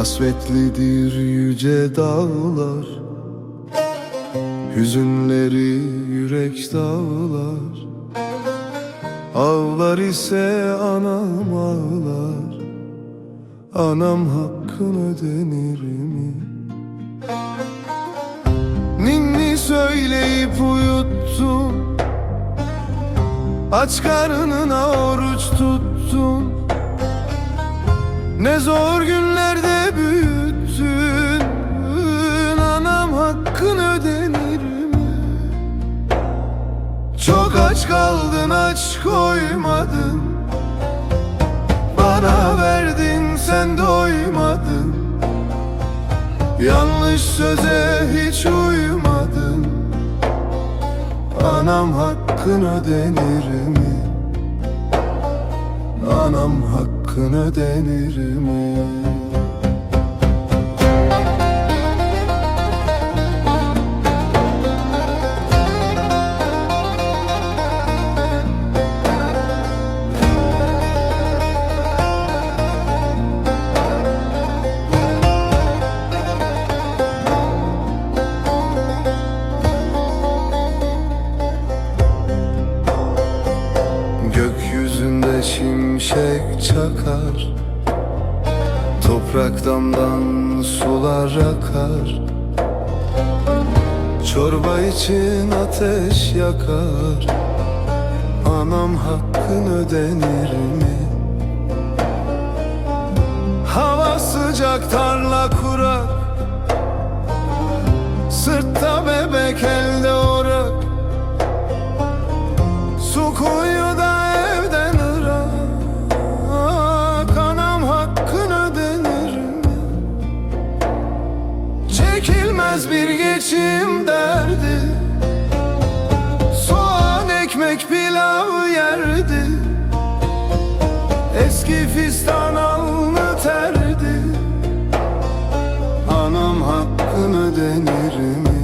Kasvetlidir yüce dağlar Hüzünleri yürek dağlar Ağlar ise anam ağlar Anam hakkın ödenir mi? Ninni söyleyip uyuttun Aç karnına oruç tuttun Ne zor günlerde Çok aç kaldın aç koymadın Bana verdin sen doymadın Yanlış söze hiç uymadın Anam hakkın ödenir mi? Anam hakkın ödenir mi? Şimşek çakar. Toprak damdan sular akar. Çorba için ateş yakar. Anam hakkın ödenir mi? Hava sıcak tarla kurak. Sırtta bebek elde orak. Su kuyuda bir geçim derdi Soğan ekmek pilav yerdi Eski fistan alnı terdi Anam hakkın ödenir mi?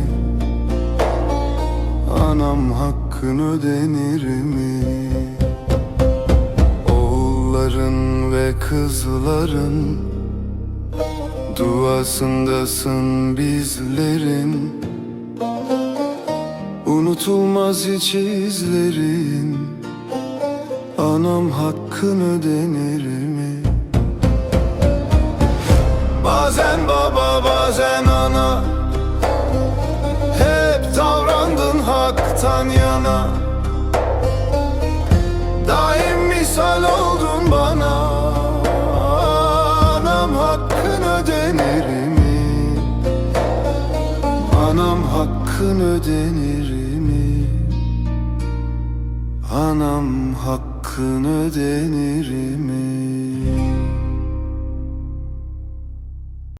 Anam hakkın ödenir mi? Oğulların ve kızların Duasındasın bizlerin. Unutulmaz hiç izlerin. Anam hakkın ödenir mi? Bazen baba bazen ana. Hep davrandın haktan yana. Daim misal oldun hakkın ödenir mi? Anam hakkın ödenir mi?